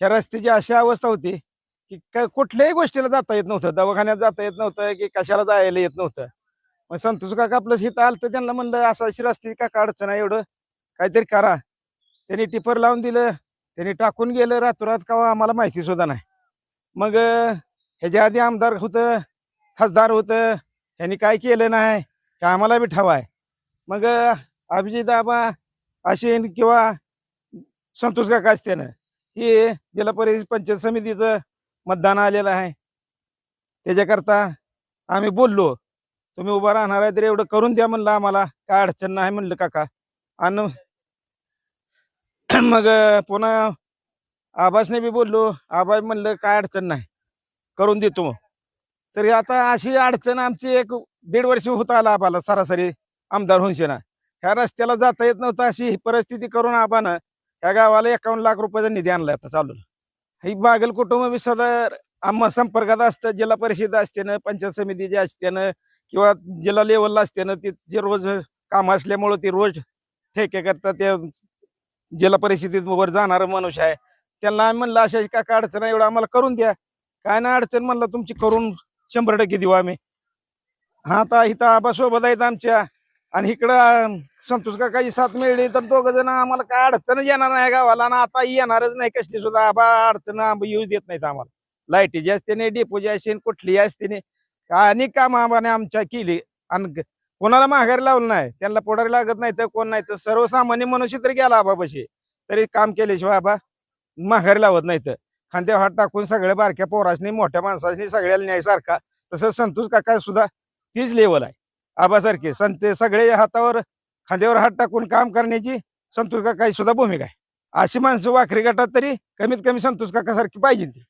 ह्या रस्त्याची अशी अवस्था होती की काय कुठल्याही गोष्टीला जाता येत नव्हतं. दवाखान्यात जाता येत नव्हतं की कशाला जायला येत नव्हतं. मग संतोष काका आपलं हिथं आलं तर त्यांना म्हणलं असं अशी रस्ते काका अडचण आहे एवढं? काहीतरी करा. त्यांनी टिपर लावून दिलं. त्यांनी टाकून गेलं. रातोरात का आम्हाला माहिती सुद्धा नाही. मग ह्याच्या आधी आमदार होतं खासदार होतं. ह्यांनी काय केलं नाही हे आम्हाला बी ठाव आहे. मग अभिजित आबा असेन किंवा संतोष काका असते ना हे जिल्हा परिषद पंचायत समितीचं मतदान आलेलं आहे. त्याच्याकरता आम्ही बोललो तुम्ही उभा राहणार आहे तर एवढं करून द्या म्हणलं आम्हाला काय अडचण नाही म्हणलं काका. आणि मग पुन्हा आभासने बी बोललो आभास म्हणलं काय अडचण नाही करून देतो. मग तरी आता अशी अडचण आमची एक दीड वर्ष होत आला आबाला सरासरी आमदार होऊन ह्या रस्त्याला जाता येत नव्हतं अशी परिस्थिती करून आबानं या गावाला एकावन्न लाख रुपयाचा निधी आणला आता चालू ही बागल कुटुंब बी सदर आम्हा संपर्कात असतं जिल्हा परिषद असते ना पंचायत समितीचे असते ना किंवा जिल्हा लेवलला असते ना जे रोज काम असल्यामुळं ती रोज ठेके करतात ते जिल्हा परिषदेत वर जाणारं मनुष्य आहे. त्यांना आम्ही म्हणलं अशा काय काय अडचण आहे एवढं आम्हाला करून द्या. काय नाही अडचण म्हणलं तुमची करून शंभर टक्के देऊ आम्ही. हा आता इथं आबासोबत आहेत आमच्या. आणि इकडं संतोष संतोष काकाची साथ मिळली तर दोघ जण आम्हाला काय अडचण येणार नाही गावाला. आणि आता येणारच नाही कसली सुद्धा. आबा अडचण आंबा येऊ देत नाहीत आम्हाला. लाईटीची असते नाही डेपोची असते कुठली असते नाही अनेक काम आबाने आमच्या केली. आणि कोणाला माघारी लावलं नाही त्यांना पुढारी लागत नाही तर कोण नाही तर सर्वसामान्य मनुष्य तरी गेला आबापाशी तरी काम केल्याशिवाय आबा माघारी लावत नाही तर खांद्या हात टाकून सगळ्या बारक्या पोरासनी मोठ्या माणसासनी सगळ्याला न्यायसारखा. तसं संतोष काका सुद्धा तीच लेवल आहे. आबासारखे. संत सगळे हातावर खांद्यावर हात टाकून काम करण्याची संतोष काकाची सुद्धा भूमिका आहे. अशी माणसं वाखरी गटात तरी कमीत कमी संतोष काकासारखी पाहिजे ती.